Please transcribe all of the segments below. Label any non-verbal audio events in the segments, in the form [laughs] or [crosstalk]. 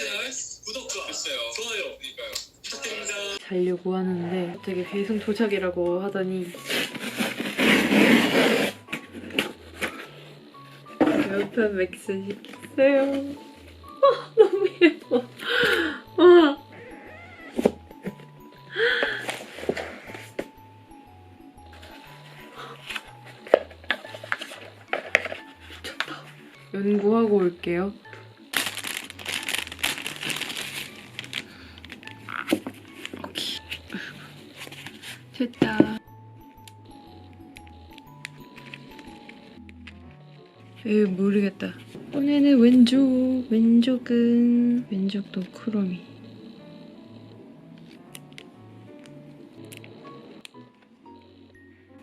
채널 구독과 됐어요. 좋아요. 그러니까요. 부탁드립니다. 자려고 하는데 되게 배송 도착이라고 하더니 옆에 맥스 시켰어요. 아, 너무 예뻐. 와. 미쳤다. 연구하고 올게요. 됐다. 에 모르겠다. 이번에는 왼쪽, 왼쪽은 왼쪽도 크롬이.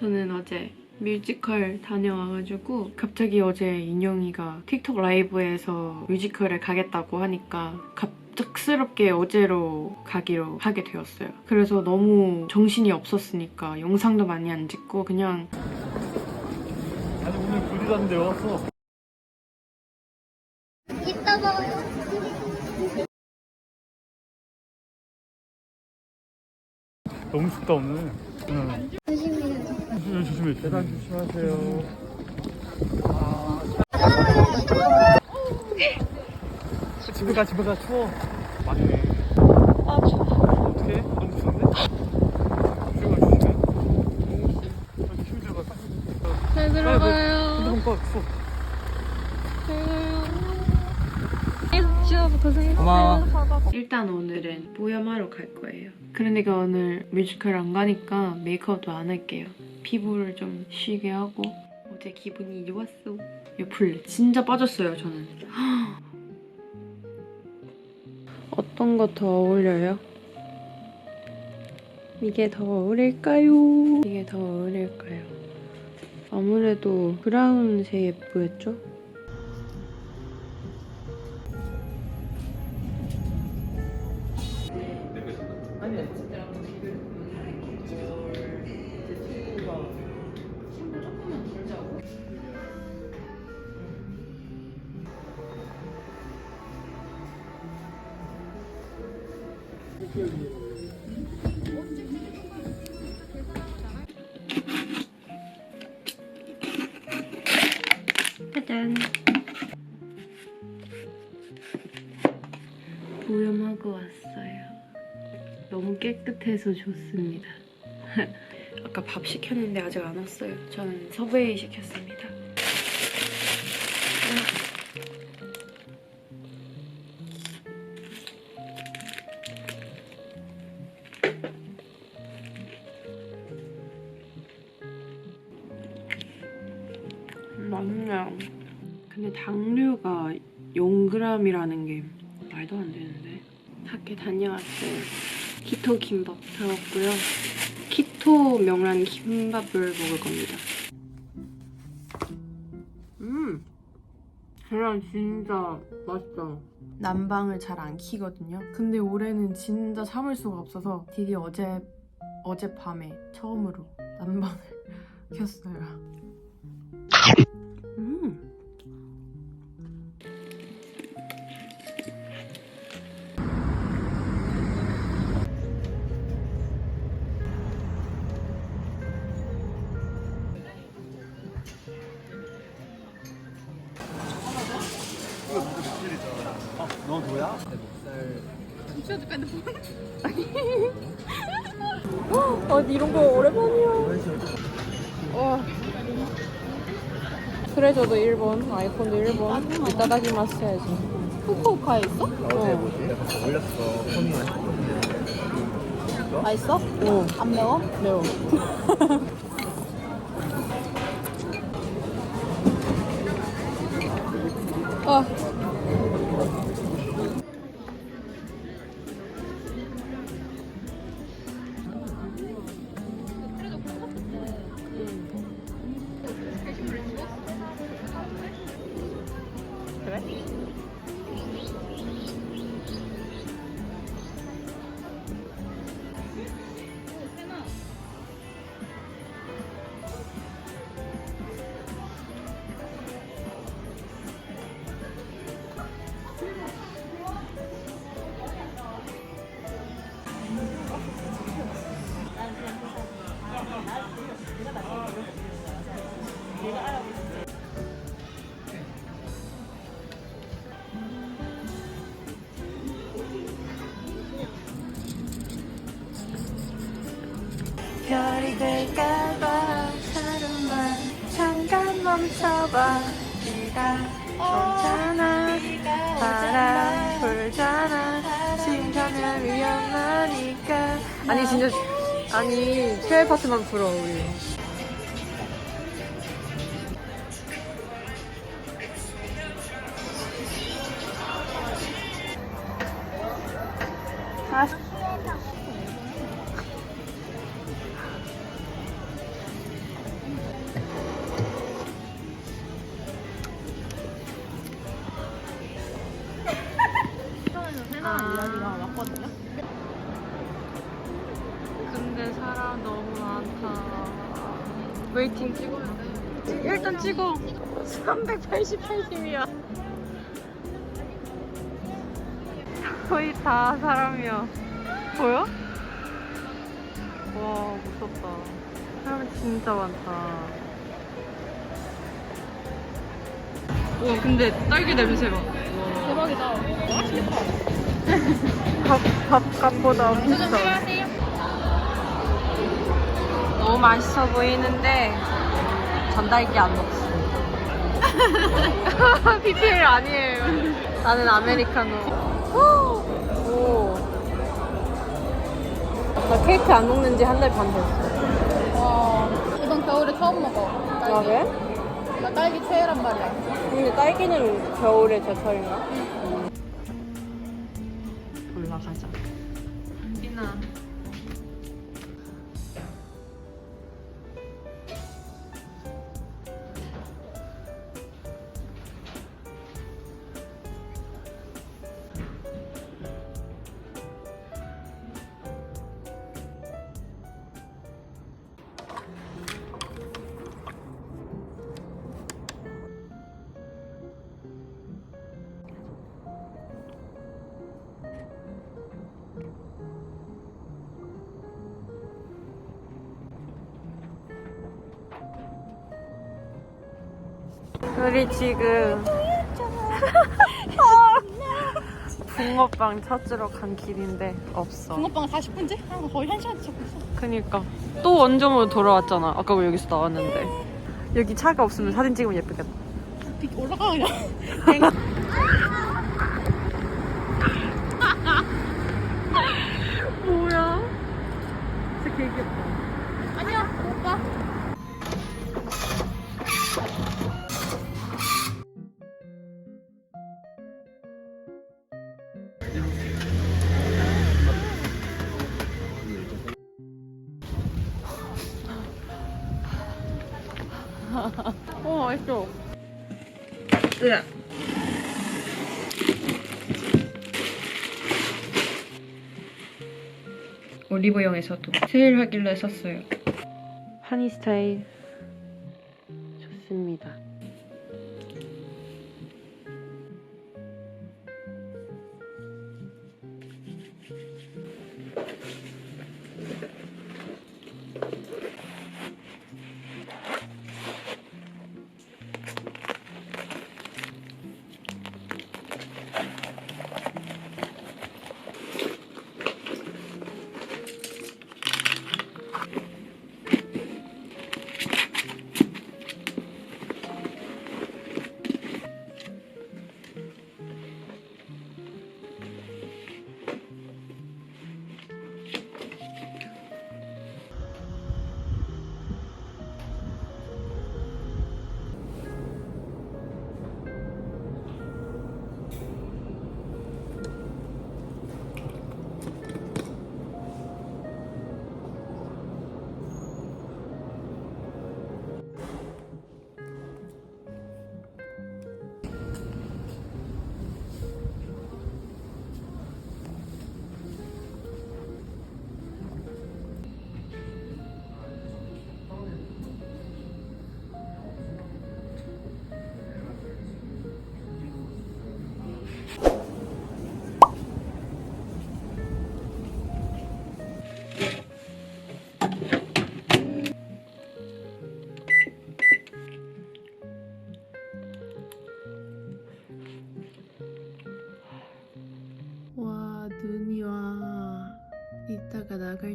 저는 어제 뮤지컬 다녀와가지고 갑자기 어제 인영이가 틱톡 라이브에서 뮤지컬에 가겠다고 하니까 갑 작스럽게 어제로 가기로 하게 되었어요. 그래서 너무 정신이 없었으니까 영상도 많이 안 찍고 그냥 아니 오늘 불이라는데 왔어. 이따 먹어요. 너무 춥다 오늘. 응. 조심해요. 조심해 조심해. 계단 조심하세요. 집에 가 집에 가 추워. 맞네. 아 추워. 어떻게? 너무 추운데? 조심해 조심해. 너무 조심히 들어가. 잘 들어가요. 핸드폰 꺼 추워. 고마워. 일단 오늘은 보염하러 갈 거예요. 그러니까 오늘 뮤지컬 안 가니까 메이크업도 안 할게요. 피부를 좀 쉬게 하고 어제 기분이 좋았어. 요플레 진짜 빠졌어요 저는. 어떤 거 더 어울려요? 이게 더 어울릴까요? 이게 더 어울릴까요? 아무래도 브라운색 예쁘겠죠? 짜잔. 보염하고 왔어요. 너무 깨끗해서 좋습니다. [laughs] 아까 밥 시켰는데 아직 안 왔어요. 저는 서브웨이 시켰습니다. 당류가 0g이라는 게 말도 안 되는데. 학교 다녀왔어요. 키토 김밥 사왔고요. 키토 명란 김밥을 먹을 겁니다. 음! 계란 진짜 맛있다. 난방을 잘 안 키거든요. 근데 올해는 진짜 참을 수가 없어서 드디어 어제 어젯밤에 처음으로 난방을 [laughs] 켰어요. 어, 너 누구야? 아 이런 거 오랜만이야. 와. 트레저도 일본, 아이폰도 일본. 이따다키마스 해야지. 후쿠오카에 있어? 어제 뭐지? 내가 올렸어. 폰이나 맛있어? 어. 안 매워? 매워. [laughs] 멈춰봐 네가 오잖아. 바람 불잖아. 심장은 위험하니까. 아니 진짜 아니 최애 파트만 불어 우리 웨이팅 찍어야 돼. 일단 찍어. 388팀이야. 거의 다 사람이야. 보여? 와, 무섭다. 사람 진짜 많다. 와, 근데 딸기 냄새 봐. 대박이다. 밥, 밥값보다 비싸. 너무 맛있어 보이는데 전달기 안 먹습니다. PPL [laughs] 아니에요. 나는 아메리카노. 오. 나 케이크 안 먹는 지 한 달 반 됐어. 와, 이번 겨울에 처음 먹어. 아, 그래? 나 딸기 최애란 말이야. 근데 딸기는 겨울에 제철인가? 올라가자. 이나. 우리 지금 [laughs] 붕어빵 찾으러 간 길인데 없어. 붕어빵 40분째? 한 거의 1시간 찾고 있어. 그니까 또 원점으로 돌아왔잖아. 아까 우리 여기서 나왔는데 여기 차가 없으면 사진 찍으면 예쁘겠다. 비 올라가 그냥. 뭐야? 진짜 개 귀엽다. 아니야, 오빠. 어 맛있어. 으아. 올리브영에서도 세일 하길래 샀어요. 하니 스타일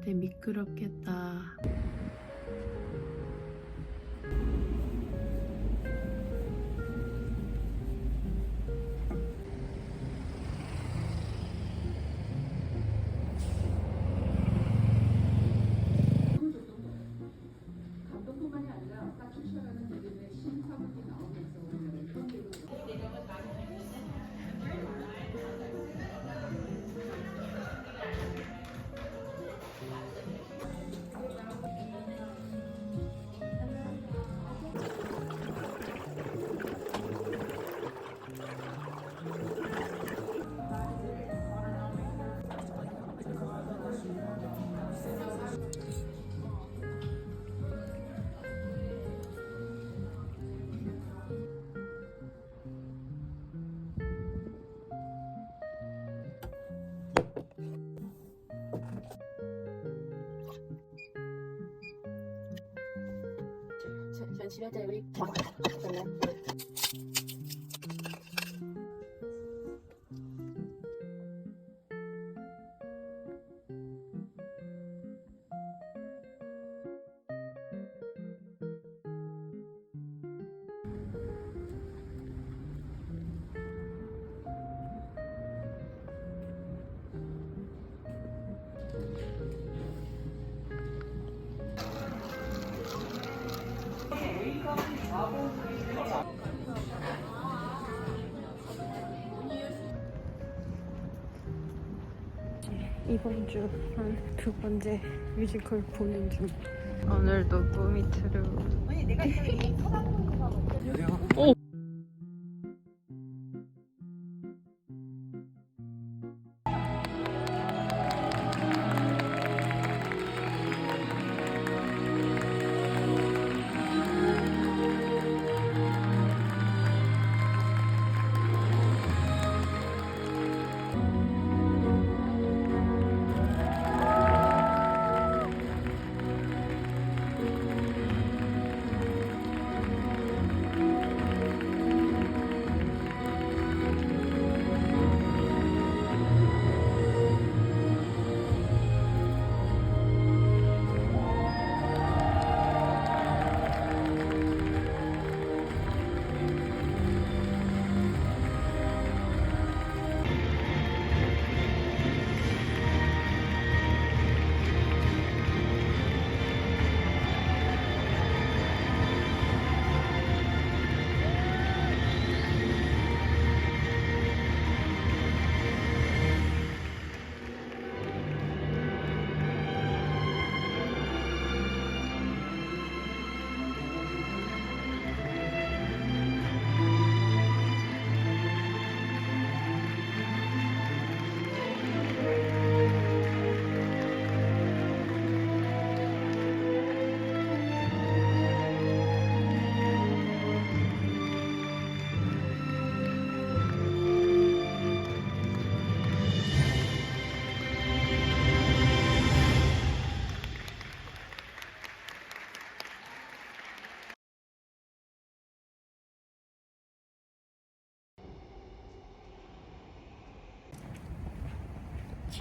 때 미끄럽겠다 我们先来这个一 이번 주 한 두 번째 뮤지컬 보는 중. 오늘도 꿈이 트루. 친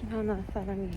하나 사랑해.